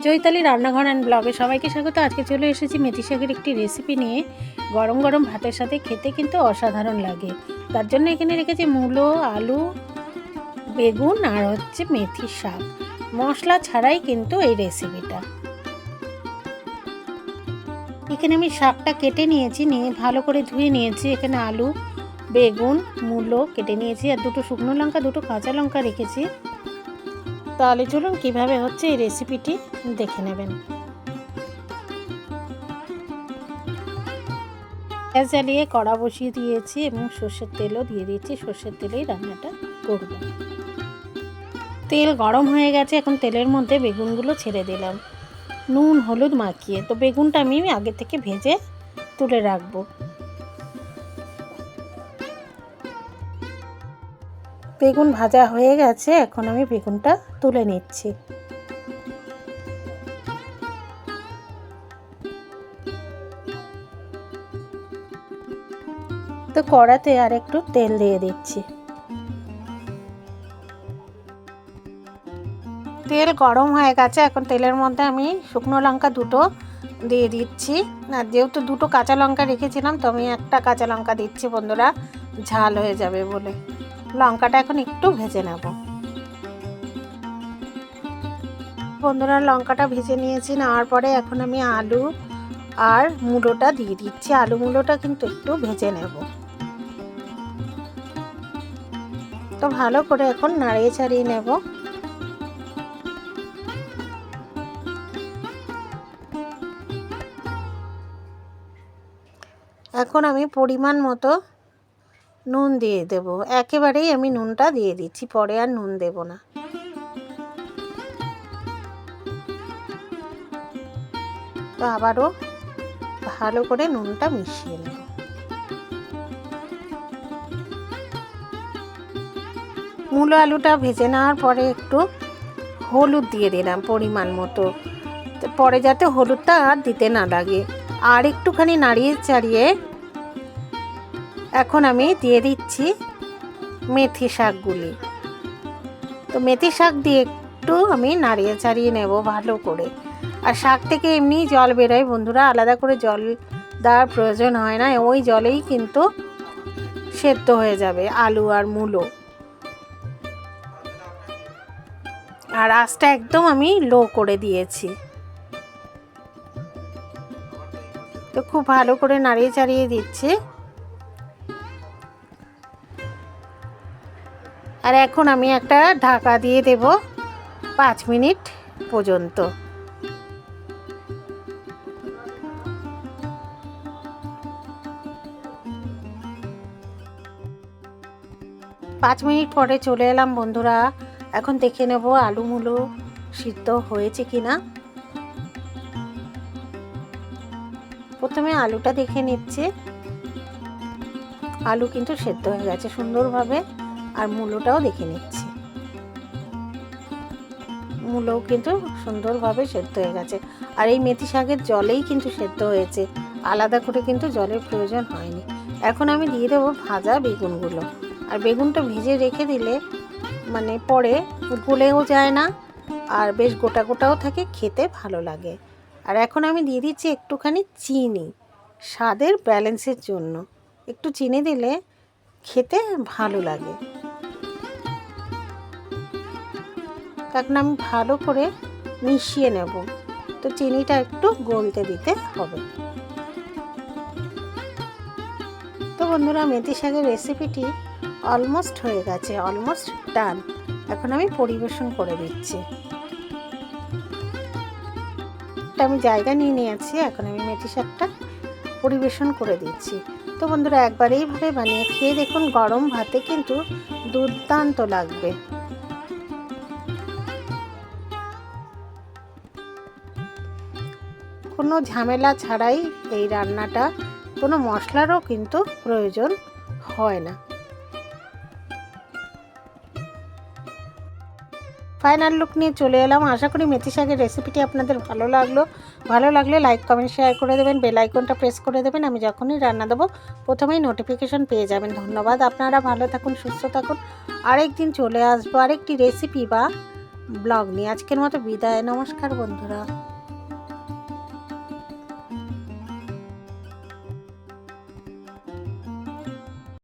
চৈতালি রান্নাঘর অ্যান্ড ব্লগে সবাইকে স্বাগত। আজকে চলে এসেছি মেথি শাকের একটি রেসিপি নিয়ে। গরম গরম ভাতের সাথে খেতে কিন্তু অসাধারণ লাগে। তার জন্য এখানে রেখেছি মূলো, আলু, বেগুন আর হচ্ছে মেথি শাক। মশলা ছাড়াই কিন্তু এই রেসিপিটা এখানে আমি শাকটা কেটে নিয়েছি, নিয়ে ভালো করে ধুয়ে নিয়েছি। এখানে আলু, বেগুন, মূলো কেটে নিয়েছি আর দুটো শুকনো লঙ্কা, দুটো কাঁচা লঙ্কা রেখেছি। তাহলে চলুন কীভাবে হচ্ছে এই রেসিপিটি দেখে নেবেন। গ্যাস জ্বালিয়ে কড়া বসিয়ে দিয়েছি এবং সর্ষের তেলও দিয়ে দিয়েছি। সর্ষের তেলেই রান্নাটা করব। তেল গরম হয়ে গেছে, এখন তেলের মধ্যে বেগুনগুলো ছেড়ে দিলাম। নুন, হলুদ মাখিয়ে, তো বেগুনটা আমি আগে থেকে ভেজে তুলে রাখব। বেগুন ভাজা হয়ে গেছে, এখন আমি বেগুনটা তুলে নিচ্ছি। তো কড়াতে আর একটু তেল দিয়ে দিচ্ছি। তেল গরম হয়ে গেছে, এখন তেলের মধ্যে আমি শুকনো লঙ্কা দুটো দিয়ে দিচ্ছি। আর যেহেতু দুটো কাঁচা লঙ্কা রেখেছিলাম, তো আমি একটা কাঁচা লঙ্কা দিচ্ছি, বন্ধুরা, ঝাল হয়ে যাবে বলে। লঙ্কাটা এখন একটু ভেজে নেব। বন্ধুরা, লঙ্কাটা ভেজে নিয়েছি, নেওয়ার পরে এখন আমি আলু আর মূলোটা দিয়ে দিচ্ছি। আলু মূলোটা কিন্তু একটু ভেজে নেব। তো ভালো করে এখন নাড়িয়ে ছাড়িয়ে নেব। এখন আমি পরিমাণ মতো নুন দিয়ে দেব। একেবারেই আমি নুনটা দিয়ে দিচ্ছি, পরে আর নুন দেব না। তো আবারও ভালো করে নুনটা মিশিয়ে নেব। মূলো আলুটা ভেজে নেওয়ার পরে একটু হলুদ দিয়ে দিলাম পরিমাণ মতো। পরে যাতে হলুদটা আর দিতে না লাগে। আর একটুখানি নাড়িয়ে চাড়িয়ে এখন আমি দিয়ে দিচ্ছি মেথি শাকগুলি। তো মেথি শাক দিয়ে একটু আমি নাড়িয়ে চাড়িয়ে নেব ভালো করে। আর শাক থেকে এমনি জল বেরোয় বন্ধুরা, আলাদা করে জল দেওয়ার প্রয়োজন হয় না, ওই জলেই কিন্তু সেদ্ধ হয়ে যাবে আলু আর মূলো। আর আঁচটা একদম আমি লো করে দিয়েছি। তো খুব ভালো করে নাড়িয়ে চাড়িয়ে দিচ্ছি। আর এখন আমি একটা ঢাকা দিয়ে দেব পাঁচ মিনিট পর্যন্ত। পাঁচ মিনিট পরে চলে এলাম বন্ধুরা। এখন দেখে নেব আলু মুলো সিদ্ধ হয়েছে কি না প্রথমে আলুটা দেখে নিচ্ছে। আলু কিন্তু সেদ্ধ হয়ে গেছে সুন্দরভাবে। আর মূলোটাও দেখে নিচ্ছি। মূলও কিন্তু সুন্দরভাবে সেদ্ধ হয়ে গেছে। আর এই মেথি শাকের জলেই কিন্তু সেদ্ধ হয়েছে। আলাদা করে কিন্তু জলের প্রয়োজন হয়নি। এখন আমি দিয়ে দেবো ভাজা বেগুনগুলো। আর বেগুনটা ভেজে রেখে দিলে মানে পরে গলেও যায় না আর বেশ গোটা গোটাও থাকে, খেতে ভালো লাগে। আর এখন আমি দিয়ে দিচ্ছি একটুখানি চিনি, স্বাদের ব্যালেন্সের জন্য। একটু চিনি দিলে খেতে ভালো লাগে। এখন আমি ভালো করে মিশিয়ে নেব। তো চিনিটা একটু গলতে দিতে হবে। তো বন্ধুরা, মেথি শাকের রেসিপিটি অলমোস্ট হয়ে গেছে অলমোস্ট ডান এখন আমি পরিবেশন করে দিচ্ছি। আমি জায়গা নিয়ে নিয়েছি, এখন আমি মেথি শাকটা পরিবেশন করে দিচ্ছি। তো বন্ধুরা, একবার এইভাবে বানিয়ে খেয়ে দেখুন, গরম ভাতে কিন্তু দুর্দান্ত লাগবে। কোনো ঝামেলা ছাড়াই এই রান্নাটা, কোনো মশলারও কিন্তু প্রয়োজন হয় না। ফাইনাল লুক নিয়ে চলে এলাম। আশা করি মেথি শাকের রেসিপিটি আপনাদের ভালো লাগল। ভালো লাগলে লাইক কমেন্ট শেয়ার করে দেবেন বেল আইকনটা প্রেস করে দেবেন। আমি যখনই রান্না দেবো, প্রথমেই নোটিফিকেশন পেয়ে যাবেন। ধন্যবাদ। আপনারা ভালো থাকুন, সুস্থ থাকুন। আরেকদিন চলে আসব। আরেকটি রেসিপি বা ব্লগ নিয়ে। আজকের মতো বিদায়। নমস্কার বন্ধুরা।